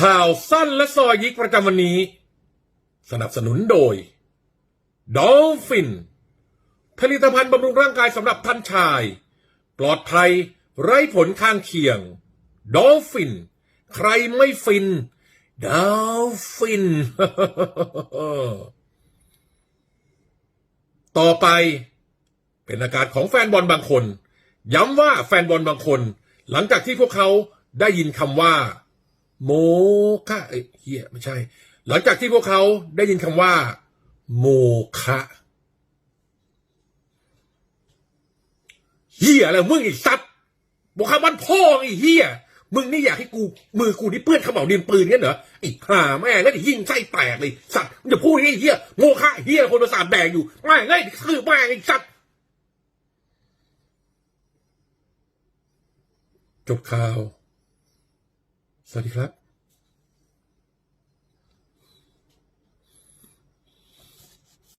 ข่าวสั้นและซอยยิกประจำวันนี้ สนับสนุนโดยดอลฟิน ผลิตภัณฑ์บำรุงร่างกายสำหรับท่านชาย ปลอดภัย ไร้ผลข้างเคียงดอลฟิน ใครไม่ฟินดอลฟิน ต่อไปเป็นอาการของแฟนบอลบางคน ย้ำว่าแฟนบอลบางคน หลังจากที่พวกเขาได้ยินคำว่า โมคะเอ้ยเฮียไม่ใช่ หลังจากที่พวกเขาได้ยินคำว่า โมคะเฮียอะไรมึงอีสัตว์บอกคำวันพ่อไอ้เฮียมึงนี่อยากให้กูมือกูนี่เปื้อนขม่าวดินปืนงั้นเหรอไอ้ห่าแม่งแล้วยิงไส้แตกเลยสัตว์มึงจะพูดให้เฮียโมคะเฮียคนประสาทแดงอยู่แม่งไอ้คือแม่งไอ้สัตว์จบข่าว สวัสดีครับ